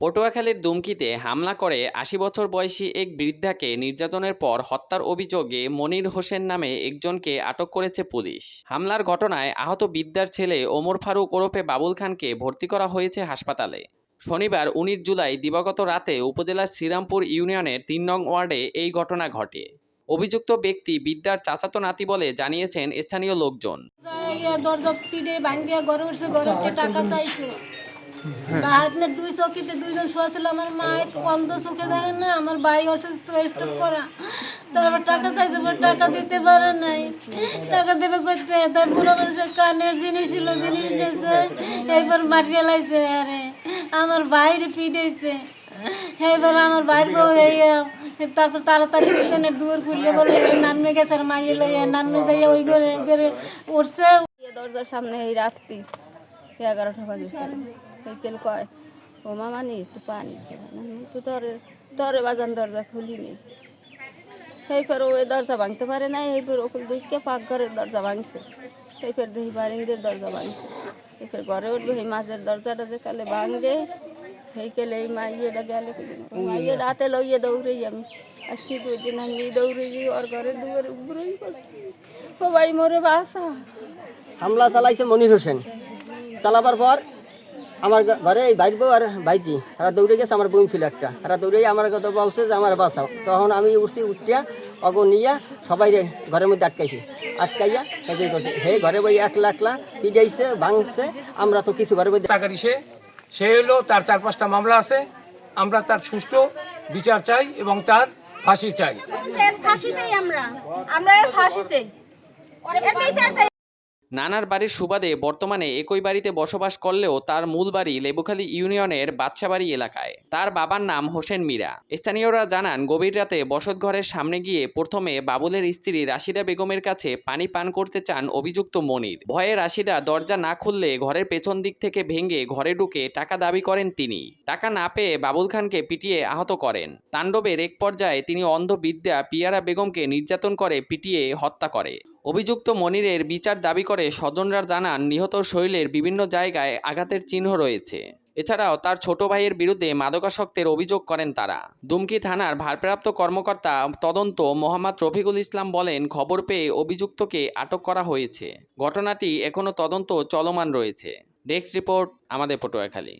পটুয়াখালীর দুমকিতে হামলা করে আশি বছর বয়সী এক বৃদ্ধাকে নির্যাতনের পর হত্যার অভিযোগে মনির হোসেন নামে একজনকে আটক করেছে পুলিশ। হামলার ঘটনায় আহত বিদ্যার ছেলে ওমর ফারুক ওরফে বাবুল খানকে ভর্তি করা হয়েছে হাসপাতালে। শনিবার উনিশ জুলাই দিবাগত রাতে উপজেলার শ্রীরামপুর ইউনিয়নের তিন নং ওয়ার্ডে এই ঘটনা ঘটে। অভিযুক্ত ব্যক্তি বিদ্যার চাচাতো নাতি বলে জানিয়েছেন স্থানীয় লোকজন। দরজা পিড়ে ভাঙ্গিয়া উঠছে ঘরে টাকা চাইছে। দুই দুইজন ছিল আমার মা একটু অন্ধ না, আমার ভাই অসুস্থ করা। তারপর টাকা চাইছে টাকা দিতে নাই। টাকা কানের জিনিস ছিল মারিয়ে আরে আমার বাইরে পিড়েছে এইবার আমার বাইর বউ তারপর তাড়াতাড়ি দুয়ার খুললে বলে, নানমে গেছে আর মাইয়ে লইয়া, নানমে যাইয়া ওই ঘরে ঘরে উঠছে। দরজার সামনে এই রাত্রি, এগারোটা বাজে। সাইকেল কয়? ও মামা নি একটু পানি তো ধরে ধরে বাজান দরজা খুলিনি। সেই করে ওই দরজা ভাঙতে পারে নাই এই করে ওকে দেখে পাক ঘরের দরজা ভাঙছে। সেই করে দেখি বারিংদের দরজা ভাঙছে। সেই করে ঘরে উঠবে এই মাঝের দরজাটা যে কালে ভাঙবে সেই কেলে এই মাইয়েটা গেলে মাইয়ে রাতে লইয়ে দৌড়েই আমি আর কি দুই দিন আমি দৌড়ে গিয়ে ওর ঘরে দুয়ারে উপরেই। ও ভাই মোরে বাসা। হামলা চালাইছে মনির হোসেন। চালাবার পর আমার ঘরে এই বাইর বউ আর ভাইজি এরা দৌড়ে গেছে আমার বোন ছিল একটা। এরা দৌড়ে গিয়ে আমার কথা বলছে যে আমার বাঁচাও তখন আমি উঠছি উঠিয়া অগ নিয়ে সবাই রে ঘরের মধ্যে আটকাইছি। আটকাইয়া করছে হে ঘরে বই একলা একলা পিটাইছে ভাঙছে আমরা তো কিছু ঘরের মধ্যে টাকার সে সে হলো তার চার পাঁচটা মামলা আছে। আমরা তার সুষ্ঠু বিচার চাই এবং তার ফাঁসি চাই। ফাঁসি চাই আমরা। আমরা ফাঁসি চাই। নানার বাড়ির সুবাদে বর্তমানে একই বাড়িতে বসবাস করলেও তার মূল বাড়ি লেবুখালী ইউনিয়নের বাদশাবাড়ি এলাকায়। তার বাবার নাম হোসেন মীরা। স্থানীয়রা জানান, গভীর রাতে বসতঘরের সামনে গিয়ে প্রথমে বাবুলের স্ত্রী রাশিদা বেগমের কাছে পানি পান করতে চান অভিযুক্ত মনির। ভয়ে রাশিদা দরজা না খুললে ঘরের পেছন দিক থেকে ভেঙে ঘরে ঢুকে টাকা দাবি করেন তিনি। টাকা না পেয়ে বাবুল খানকে পিটিয়ে আহত করেন। তাণ্ডবের এক পর্যায়ে তিনি অন্ধ বিদ্যা পিয়ারা বেগমকে নির্যাতন করে পিটিয়ে হত্যা করে। অভিযুক্ত মনিরের বিচার দাবি করে স্বজনরা জানান, নিহত শরীরের বিভিন্ন জায়গায় আঘাতের চিহ্ন রয়েছে। এছাড়াও তার ছোট ভাইয়ের বিরুদ্ধে মাদকাসক্তের অভিযোগ করেন তারা। দুমকি থানার ভারপ্রাপ্ত কর্মকর্তা তদন্ত মোহাম্মদ রফিকুল ইসলাম বলেন, খবর পেয়ে অভিযুক্তকে আটক করা হয়েছে। ঘটনাটি এখনও তদন্ত চলমান রয়েছে। ডেস্ক রিপোর্ট, আমাদের পটুয়াখালী।